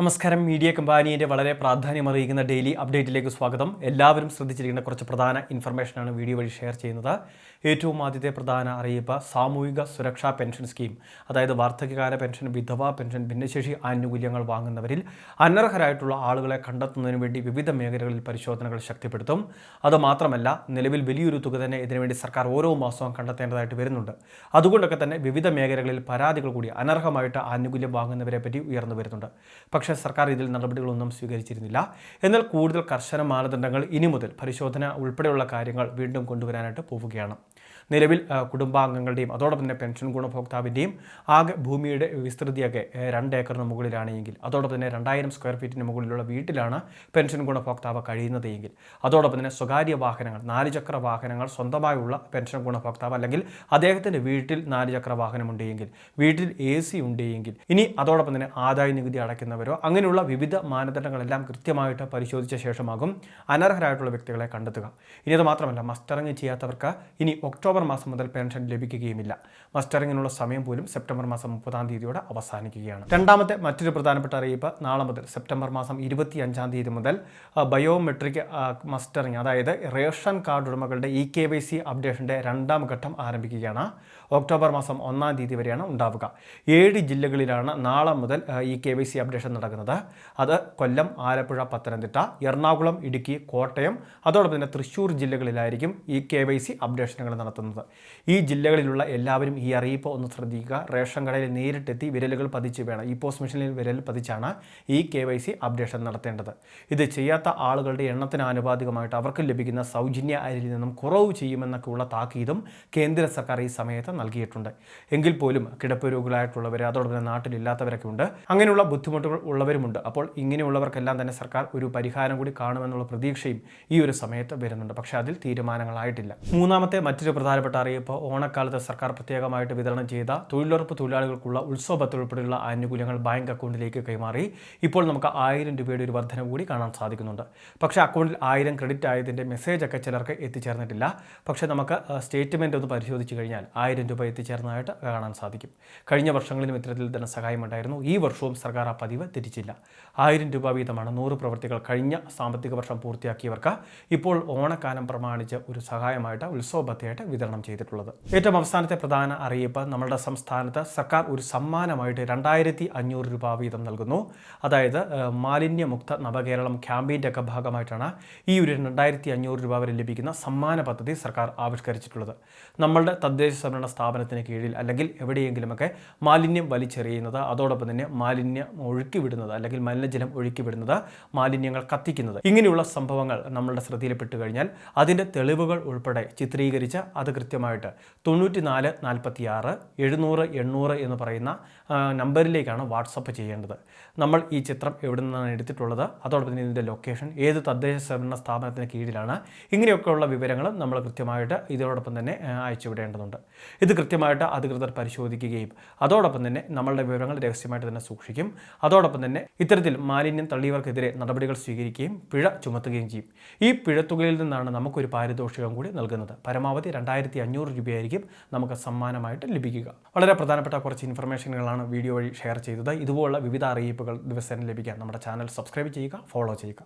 നമസ്കാരം. മീഡിയ കമ്പാനിയുടെ വളരെ പ്രാധാന്യം അറിയിക്കുന്ന ഡെയിലി അപ്ഡേറ്റിലേക്ക് സ്വാഗതം. എല്ലാവരും ശ്രദ്ധിച്ചിരിക്കുന്ന കുറച്ച് പ്രധാന ഇൻഫർമേഷനാണ് വീഡിയോ വഴി ഷെയർ ചെയ്യുന്നത്. ഏറ്റവും ആദ്യത്തെ പ്രധാന അറിയിപ്പ് സാമൂഹിക സുരക്ഷാ പെൻഷൻ സ്കീം. അതായത് വാർദ്ധക്യകാല പെൻഷൻ വിധവാ പെൻഷൻ ഭിന്നശേഷി ആനുകൂല്യങ്ങൾ വാങ്ങുന്നവരിൽ അനർഹരായിട്ടുള്ള ആളുകളെ കണ്ടെത്തുന്നതിന് വേണ്ടി വിവിധ മേഖലകളിൽ പരിശോധനകൾ ശക്തിപ്പെടുത്തും. അതുമാത്രമല്ല നിലവിൽ വലിയൊരു തുക തന്നെ ഇതിനുവേണ്ടി സർക്കാർ ഓരോ മാസവും കണ്ടെത്തേണ്ടതായിട്ട് വരുന്നുണ്ട്. അതുകൊണ്ടൊക്കെ തന്നെ വിവിധ മേഖലകളിൽ പരാതികൾ കൂടി അനർഹമായിട്ട് ആനുകൂല്യം വാങ്ങുന്നവരെ പറ്റി ഉയർന്നു വരുന്നുണ്ട്. പക്ഷേ സർക്കാർ ഇതിൽ നടപടികളൊന്നും സ്വീകരിച്ചിരുന്നില്ല. എന്നാൽ കൂടുതൽ കർശന മാനദണ്ഡങ്ങൾ ഇനി മുതൽ പരിശോധന ഉൾപ്പെടെയുള്ള കാര്യങ്ങൾ വീണ്ടും കൊണ്ടുവരാനായിട്ട് പോവുകയാണ്. നിലവിൽ കുടുംബാംഗങ്ങളുടെയും അതോടൊപ്പം തന്നെ പെൻഷൻ ഗുണഭോക്താവിന്റെയും ആകെ ഭൂമിയുടെ വിസ്തൃതിയൊക്കെ രണ്ട് ഏക്കറിന് മുകളിലാണ് എങ്കിൽ അതോടൊപ്പം തന്നെ രണ്ടായിരം സ്ക്വയർ ഫീറ്റിന് മുകളിലുള്ള വീട്ടിലാണ് പെൻഷൻ ഗുണഭോക്താവ് കഴിയുന്നത് എങ്കിൽ അതോടൊപ്പം തന്നെ സ്വകാര്യ വാഹനങ്ങൾ നാല് ചക്ര വാഹനങ്ങൾ സ്വന്തമായുള്ള പെൻഷൻ ഗുണഭോക്താവ് അല്ലെങ്കിൽ അദ്ദേഹത്തിന്റെ വീട്ടിൽ നാല് ചക്ര വാഹനമുണ്ട് വീട്ടിൽ എ സി ഉണ്ടെങ്കിൽ ഇനി അതോടൊപ്പം തന്നെ ആദായ നികുതി അടയ്ക്കുന്നവരോ അങ്ങനെയുള്ള വിവിധ മാനദണ്ഡങ്ങളെല്ലാം കൃത്യമായിട്ട് പരിശോധിച്ച ശേഷമാകും അനർഹരായിട്ടുള്ള വ്യക്തികളെ കണ്ടെത്തുക. ഇനി അത് മാത്രമല്ല മസ്റ്ററിങ് ചെയ്യാത്തവർക്ക് ഇനി ഒക്ടോബർ മാസം മുതൽ പെൻഷൻ ലഭിക്കുകയുമില്ല. മസ്റ്ററിങ്ങിനുള്ള സമയം പോലും സെപ്റ്റംബർ മാസം മുപ്പതാം തീയതിയോടെ അവസാനിക്കുകയാണ്. രണ്ടാമത്തെ മറ്റൊരു പ്രധാനപ്പെട്ട അറിയിപ്പ് നാളെ മുതൽ സെപ്റ്റംബർ മാസം ഇരുപത്തി അഞ്ചാം തീയതി മുതൽ ബയോമെട്രിക് മസ്റ്ററിങ് അതായത് റേഷൻ കാർഡ് ഉടമകളുടെ ഇ കെ വൈ സി അപ്ഡേഷന്റെ രണ്ടാം ഘട്ടം ആരംഭിക്കുകയാണ്. ഒക്ടോബർ മാസം ഒന്നാം തീയതി വരെയാണ് ഉണ്ടാവുക. ഏഴ് ജില്ലകളിലാണ് നാളെ മുതൽ ഈ കെ വൈ സി അപ്ഡേഷൻ നടക്കുന്നത്. അത് കൊല്ലം ആലപ്പുഴ പത്തനംതിട്ട എറണാകുളം ഇടുക്കി കോട്ടയം അതോടൊപ്പം തന്നെ തൃശ്ശൂർ ജില്ലകളിലായിരിക്കും ഈ കെ വൈ സി അപ്ഡേഷനുകൾ നടത്തുന്നത്. ഈ ജില്ലകളിലുള്ള എല്ലാവരും ഈ അറിയിപ്പ് ഒന്ന് ശ്രദ്ധിക്കുക. റേഷൻ കടയിൽ നേരിട്ടെത്തി വിരലുകൾ പതിച്ച് വേണം. ഈ പോസ്റ്റ് മെഷീനിൽ വിരൽ പതിച്ചാണ് ഈ കെ വൈ സി അപ്ഡേഷൻ നടത്തേണ്ടത്. ഇത് ചെയ്യാത്ത ആളുകളുടെ എണ്ണത്തിന് ആനുപാതികമായിട്ട് അവർക്ക് ലഭിക്കുന്ന സൗജന്യ അരിയിൽ നിന്നും കുറവ് ചെയ്യുമെന്നൊക്കെയുള്ള താക്കീതും കേന്ദ്ര സർക്കാർ ഈ സമയത്ത് നൽകിയിട്ടുണ്ട്. എങ്കിൽ പോലും കിടപ്പ് രോഗികളായിട്ടുള്ളവർ അതോടൊപ്പം നാട്ടിലില്ലാത്തവരൊക്കെ ഉണ്ട്. അങ്ങനെയുള്ള ബുദ്ധിമുട്ടുകൾ ഉള്ളവരുമുണ്ട്. അപ്പോൾ ഇങ്ങനെയുള്ളവർക്കെല്ലാം തന്നെ സർക്കാർ ഒരു പരിഹാരം കൂടി കാണുമെന്നുള്ള പ്രതീക്ഷയും ഈ ഒരു സമയത്ത് വരുന്നുണ്ട്. പക്ഷെ അതിൽ തീരുമാനങ്ങളായിട്ടില്ല. മൂന്നാമത്തെ മറ്റൊരു പ്രധാനപ്പെട്ട അറിയിപ്പ് ഓണക്കാലത്ത് സർക്കാർ പ്രത്യേകമായിട്ട് വിതരണം ചെയ്ത തൊഴിലുറപ്പ് തൊഴിലാളികൾക്കുള്ള ഉത്സവത്തുൾപ്പെടെയുള്ള ആനുകൂല്യങ്ങൾ ബാങ്ക് അക്കൗണ്ടിലേക്ക് കൈമാറി. ഇപ്പോൾ നമുക്ക് ആയിരം രൂപയുടെ ഒരു വർധന കൂടി കാണാൻ സാധിക്കുന്നുണ്ട്. പക്ഷേ അക്കൗണ്ടിൽ ആയിരം ക്രെഡിറ്റ് ആയതിന്റെ മെസ്സേജ് ഒക്കെ ചിലർക്ക് എത്തിച്ചേർന്നിട്ടില്ല. പക്ഷേ നമുക്ക് സ്റ്റേറ്റ്മെന്റ് ഒന്ന് പരിശോധിച്ച് കഴിഞ്ഞാൽ ആയിരം രൂപ എത്തിച്ചേർന്നതായിട്ട് കാണാൻ സാധിക്കും. കഴിഞ്ഞ വർഷങ്ങളിലും ഇത്തരത്തിൽ ധനസഹായം ഉണ്ടായിരുന്നു ഈ വർഷവും സർക്കാർ ആ പതിവ് തിരിച്ചില്ല. ആയിരം രൂപ വീതമാണ് നൂറ് പ്രവൃത്തികൾ കഴിഞ്ഞ സാമ്പത്തിക വർഷം പൂർത്തിയാക്കിയവർക്ക് ഇപ്പോൾ ഓണക്കാലം പ്രമാണിച്ച് ഒരു സഹായമായിട്ട് ഉത്സവബദ്ധയായിട്ട് വിതരണം ചെയ്തിട്ടുള്ളത്. ഏറ്റവും അവസാനത്തെ പ്രധാന അറിയിപ്പ് നമ്മുടെ സംസ്ഥാനത്ത് സർക്കാർ ഒരു സമ്മാനമായിട്ട് രണ്ടായിരത്തി അഞ്ഞൂറ് രൂപ വീതം നൽകുന്നു. അതായത് മാലിന്യമുക്ത നവകേരളം ക്യാമ്പയിന്റെ ഒക്കെ ഭാഗമായിട്ടാണ് ഈ ഒരു രണ്ടായിരത്തി അഞ്ഞൂറ് രൂപ വരെ ലഭിക്കുന്ന സമ്മാന പദ്ധതി സർക്കാർ ആവിഷ്കരിച്ചിട്ടുള്ളത്. നമ്മളുടെ തദ്ദേശ സ്വയംഭരണ സ്ഥാപനത്തിന് കീഴിൽ അല്ലെങ്കിൽ എവിടെയെങ്കിലുമൊക്കെ മാലിന്യം വലിച്ചെറിയുന്നത് അതോടൊപ്പം തന്നെ മാലിന്യം ഒഴുക്കി വിടുന്നത് അല്ലെങ്കിൽ മലിനജലം ഒഴുക്കി വിടുന്നത് മാലിന്യങ്ങൾ കത്തിക്കുന്നത്. ഇങ്ങനെയുള്ള സംഭവങ്ങൾ നമ്മളുടെ ശ്രദ്ധയിൽപ്പെട്ട് കഴിഞ്ഞാൽ അതിന്റെ തെളിവുകൾ ഉൾപ്പെടെ ചിത്രീകരിച്ച് അത് കൃത്യമായിട്ട് തൊണ്ണൂറ്റി നാല് നാൽപ്പത്തി ആറ് എഴുന്നൂറ് എണ്ണൂറ് എന്ന് പറയുന്ന നമ്പറിലേക്കാണ് വാട്സപ്പ് ചെയ്യേണ്ടത്. നമ്മൾ ഈ ചിത്രം എവിടെ നിന്നാണ് എടുത്തിട്ടുള്ളത് അതോടൊപ്പം തന്നെ ഇതിന്റെ ലൊക്കേഷൻ ഏത് തദ്ദേശ സ്വയംഭരണ സ്ഥാപനത്തിന് കീഴിലാണ് ഇങ്ങനെയൊക്കെയുള്ള വിവരങ്ങളും നമ്മൾ കൃത്യമായിട്ട് ഇതോടൊപ്പം തന്നെ അയച്ചു അയച്ചുവിടേണ്ടതുണ്ട്. ഇത് കൃത്യമായിട്ട് അധികൃതർ പരിശോധിക്കുകയും അതോടൊപ്പം തന്നെ നമ്മളുടെ വിവരങ്ങൾ രഹസ്യമായിട്ട് തന്നെ സൂക്ഷിക്കും. അതോടൊപ്പം തന്നെ ഇത്തരത്തിൽ മാലിന്യം തള്ളിയവർക്കെതിരെ നടപടികൾ സ്വീകരിക്കുകയും പിഴ ചുമത്തുകയും ചെയ്യും. ഈ പിഴത്തുകയിൽ നിന്നാണ് നമുക്കൊരു പാരിതോഷികം കൂടി നൽകുന്നത്. പരമാവധി രണ്ടായിരത്തി അഞ്ഞൂറ് രൂപയായിരിക്കും നമുക്ക് സമ്മാനമായിട്ട് ലഭിക്കുക. വളരെ പ്രധാനപ്പെട്ട കുറച്ച് ഇൻഫർമേഷനുകളാണ് വീഡിയോ വഴി ഷെയർ ചെയ്തത്. ഇതുപോലുള്ള വിവിധ അറിയിപ്പുകൾ ദിവസേന ലഭിക്കാൻ നമ്മുടെ ചാനൽ സബ്സ്ക്രൈബ് ചെയ്യുക ഫോളോ ചെയ്യുക.